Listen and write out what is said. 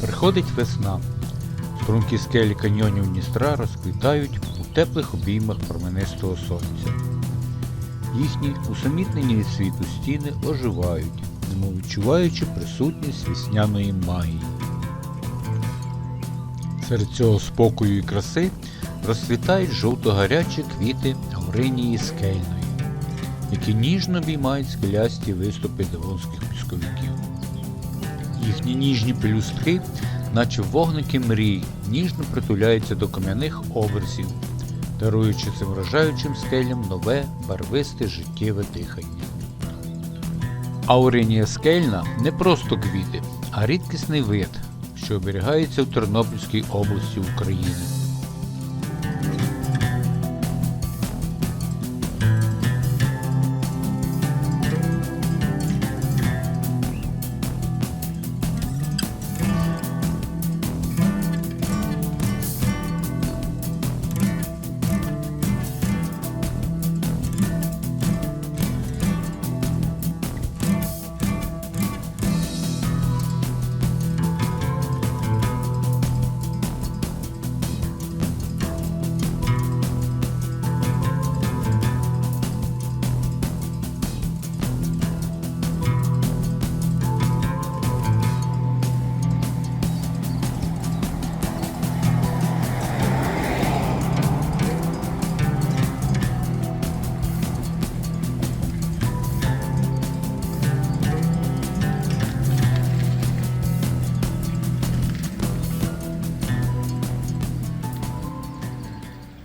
Приходить весна. Стрункі скелі каньйонів Дністра розквітають у теплих обіймах променистого сонця. Їхні усамітнені від світу стіни оживають, немов відчуваючи присутність весняної магії. Серед цього спокою і краси розцвітають жовто-гарячі квіти Ауринії скельної, які ніжно обіймають скелясті виступи девонських пісковиків. Їхні ніжні пелюстки, наче вогники мрій, ніжно притуляються до кам'яних образів, даруючи цим вражаючим скелям нове, барвисте життєве дихання. Ауринія скельна не просто квіти, а рідкісний вид, що оберігається в Тернопільській області України.